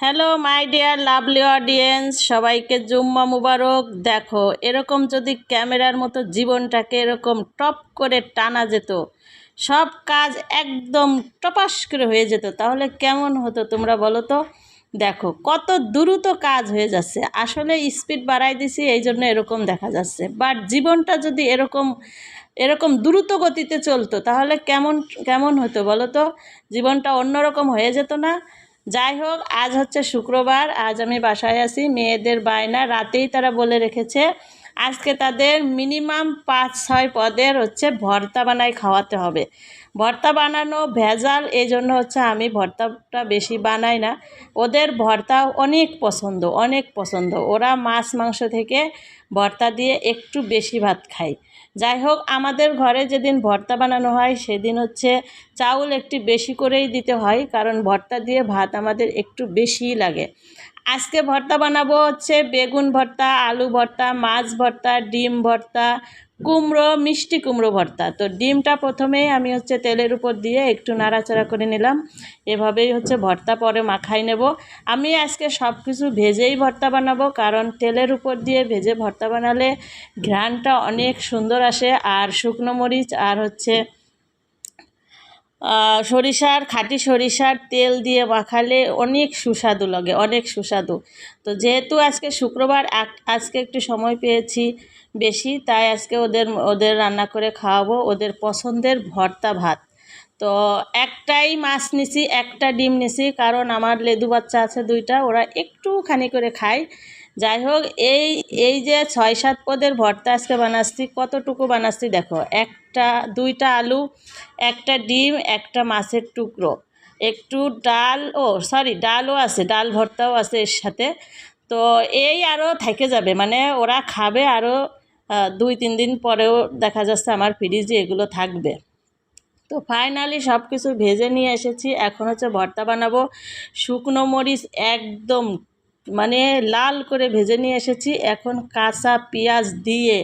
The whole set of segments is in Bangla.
Hello my dear lovely audience সবাইকে জুম্মা মুবারক। দেখো, এরকম যদি ক্যামেরার মতো জীবনটাকে এরকম টপ করে টানা যেত, সব কাজ একদম টপাস করে হয়ে যেত, তাহলে কেমন হতো তোমরা বলো তো? দেখো, কত দ্রুত কাজ হয়ে যাচ্ছে। আসলে স্পিড বাড়াই দিছি, এই জন্য এরকম দেখা যাচ্ছে। বাট জীবনটা যদি এরকম এরকম দ্রুত গতিতে চলতো, তাহলে কেমন কেমন হতো বলো তো? জীবনটা অন্যরকম হয়ে যেত না। যাই হোক, আজ হচ্ছে শুক্রবার, আজ আমি বাসায় আছি, মেয়েদের বায়না রাতেই তারা বলে রেখেছে, আজকে তাদের মিনিমাম পাঁচ, ছয় পদের হচ্ছে ভর্তা বানায় খাওয়াতে হবে। ভর্তা বানানো ভেজাল এই জন্য হচ্ছে আমি ভর্তাটা বেশি বানাই না। ওদের ভর্তা অনেক পছন্দ অনেক পছন্দ। ওরা মাছ, মাংস থেকে ভর্তা দিয়ে একটু বেশি ভাত খায়। যাই হোক আমাদের ঘরে যেদিন ভর্তা বানানো হয়, সেদিন হচ্ছে চাউল একটু বেশি করেই দিতে হয়, কারণ ভর্তা দিয়ে ভাত আমাদের একটু বেশিই লাগে। আজকে ভর্তা বানাবো হচ্ছে বেগুন ভর্তা, আলু ভর্তা, মাছ ভর্তা, ডিম ভর্তা কুমড়ো, মিষ্টি কুমড়ো ভর্তা। তো ডিমটা প্রথমেই আমি হচ্ছে তেলের উপর দিয়ে একটু নাড়াচাড়া করে নিলাম। এভাবেই হচ্ছে ভর্তা পরে মাখাই নেব। আমি আজকে সব কিছু ভেজেই ভর্তা বানাবো, কারণ তেলের উপর দিয়ে ভেজে ভর্তা বানালে ঘ্রাণটা অনেক সুন্দর আসে, আর শুকনো মরিচ আর হচ্ছে সরিষার খাঁটি সরিষার তেল দিয়ে মাখালে অনেক সুস্বাদু লাগে, অনেক সুস্বাদু। তো যেহেতু আজকে শুক্রবার আজকে একটু সময় পেয়েছি বেশি, তাই আজকে ওদের ওদের রান্না করে খাওয়াবো, ওদের পছন্দের ভর্তা ভাত। তো একটাই মাছ নিছি, একটা ডিম নিছি, কারণ আমার লেদু বাচ্চা আছে দুইটা, ওরা একটুখানি করে খায়। যাই হোক, এই এই যে ছয় সাত পদের ভর্তা আজকে বানাচ্ছি, কতটুকু বানাচ্ছি দেখো। একটা, দুইটা আলু, একটা ডিম, একটা মাছের টুকরো। একটু ডাল, ও সরি ডালও আছে, ডাল ভর্তাও আছে এর সাথে। তো এই আরও থেকে যাবে মানে ওরা খাবে আরও দুই, তিন দিন পরেও দেখা যাচ্ছে আমার ফ্রিজে এগুলো থাকবে। তো ফাইনালি সব কিছু ভেজে নিয়ে এসেছি, এখন হচ্ছে ভর্তা বানাবো। শুকনো মরিচ একদম মানে লাল করে ভেজে নিয়ে এসেছি। এখন কাঁচা পেঁয়াজ দিয়ে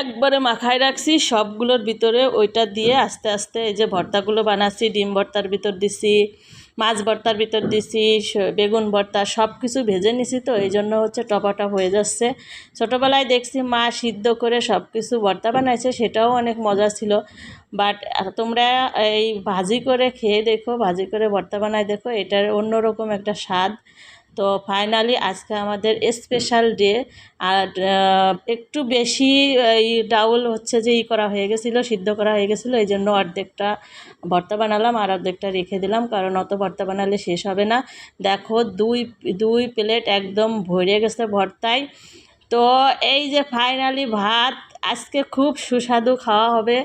একবারে মাখায় রাখছি। সবগুলোর ভিতরে ওইটা দিয়ে আস্তে আস্তে এই যে ভর্তাগুলো বানাচ্ছি, ডিম ভর্তার ভিতর দিছি, মাছ ভর্তার ভিতর দিছি বেগুন ভর্তা সব কিছু ভেজে নিছি তো, এই জন্য হচ্ছে টপাটপ হয়ে যাচ্ছে। ছোটোবেলায় দেখছি মা সিদ্ধ করে সব কিছু ভর্তা বানাইছে, সেটাও অনেক মজা ছিল। বাট তোমরা এই ভাজি করে খেয়ে দেখো, ভাজি করে ভর্তা বানায় দেখো, এটার অন্যরকম একটা স্বাদ। তো ফাইনালি আজকে আমাদের স্পেশাল ডে আর একটু বেশি, এই ডাউল হচ্ছে যে ই করা হয়ে গেছিল, সিদ্ধ করা হয়ে গেছিল, এই জন্য অর্ধেকটা ভর্তা বানালাম আর অর্ধেকটা রেখে দিলাম, কারণ অত ভর্তা বানালে শেষ হবে না। দেখো, দুই দুই প্লেট একদম ভরে গেছে ভর্তায়। তো এই যে ফাইনালি ভাত, আজকে খুব সুস্বাদু খাওয়া হবে।